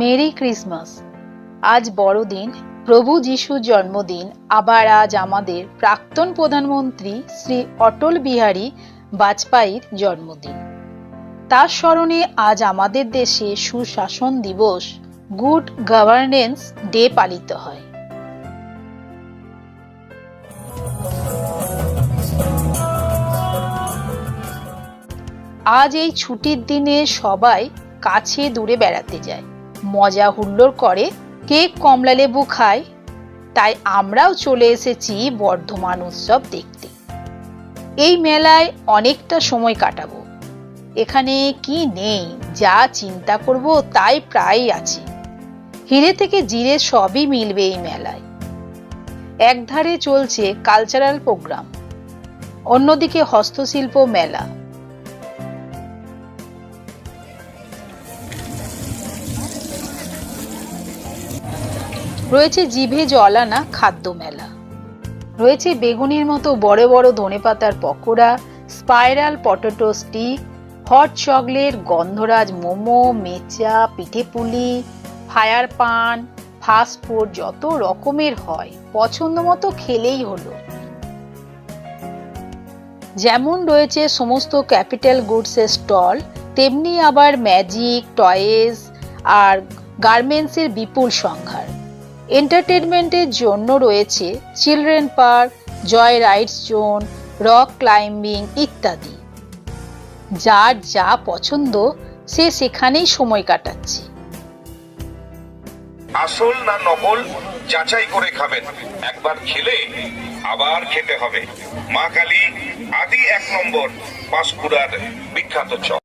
Merry Christmas. আজ বড়দিন, প্রভু যিশুর জন্মদিন। আবার আজ আমাদের প্রাক্তন প্রধানমন্ত্রী শ্রী অটল বিহারী বাজপেয়ীর জন্মদিন। তার স্মরণে আজ আমাদের দেশে সুশাসন দিবস, গুড গভর্নেন্স ডে পালিত হয়। আজ এই ছুটির দিনে সবাই কাছে দূরে বেড়াতে যায়। মজা হুল্লোড় করে। কেক কমলা লেবু খায়। তাই আমরাও চলে এসেছি বর্ধমান উৎসব দেখতে। এই মেলায় অনেকটা সময় কাটাবো। এখানে কি নেই, যা চিন্তা করব তাই প্রায় আছে। হিরে থেকে জিরে সবই মিলবে এই মেলায়। একধারে চলছে কালচারাল প্রোগ্রাম অন্যদিকে হস্তশিল্প মেলা। রয়েছে জিভে জল আনা খাদ্য মেলা। রয়েছে বেগুনির মতো বড় বড় ধনেপাতার pakora, spiral potato stick, hot chocolate, গন্ধরাজ মোমো, মেচা পিঠেপুলি ফায়ার পান, ফাস্ট ফুড যত রকমের হয়, পছন্দ মতো খেলেই হলো। যেমন রয়েছে সমস্ত ক্যাপিটাল গুডসের স্টল, তেমনি আবার ম্যাজিক, টয়েস আর গার্মেন্টসের বিপুল সংঘার এন্টারটেনমেন্টের জন্য রয়েছে children park, joy rides zone, rock climbing ইত্যাদি। যার যা পছন্দ, সে সেখানেই সময় কাটাচ্ছে। আসল না নকল, যাচাই করে খাবেন। একবার খেলে আবার খেতে হবে। মা কালী আদি এক নম্বর পাঁশকুড়ার বিখ্যাত চপ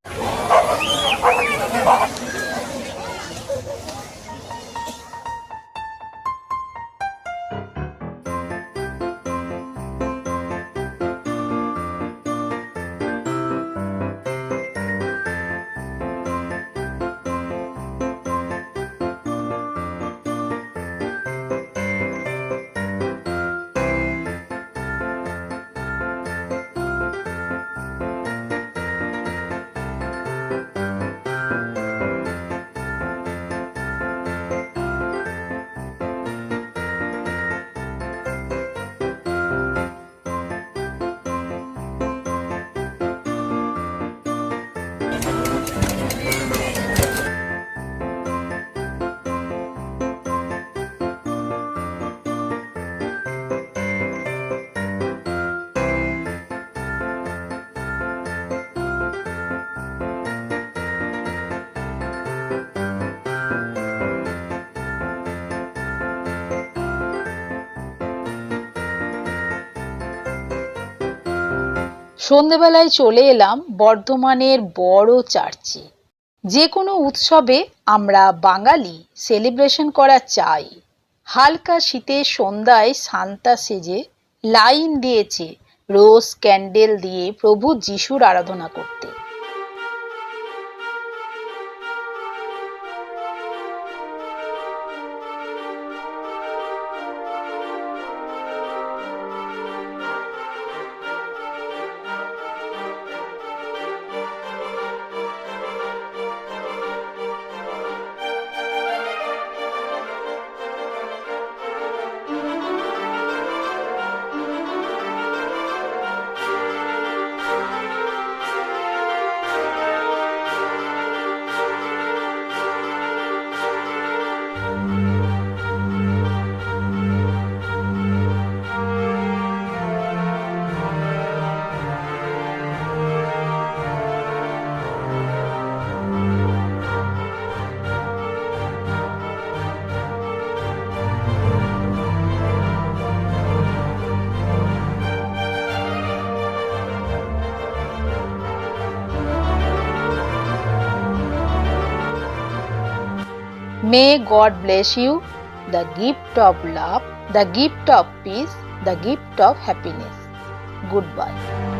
সন্ধেবেলায় চলে এলাম বর্ধমানের বড় চার্চে। যে কোনো উৎসবে আমরা বাঙালি সেলিব্রেশন করা চাই। হালকা শীতে সন্ধ্যায় সান্তা সেজে লাইন দিয়েছে, রোজ ক্যান্ডেল দিয়ে প্রভু যিশুর আরাধনা করতে। May God bless you, the gift of love, the gift of peace, the gift of happiness. Goodbye.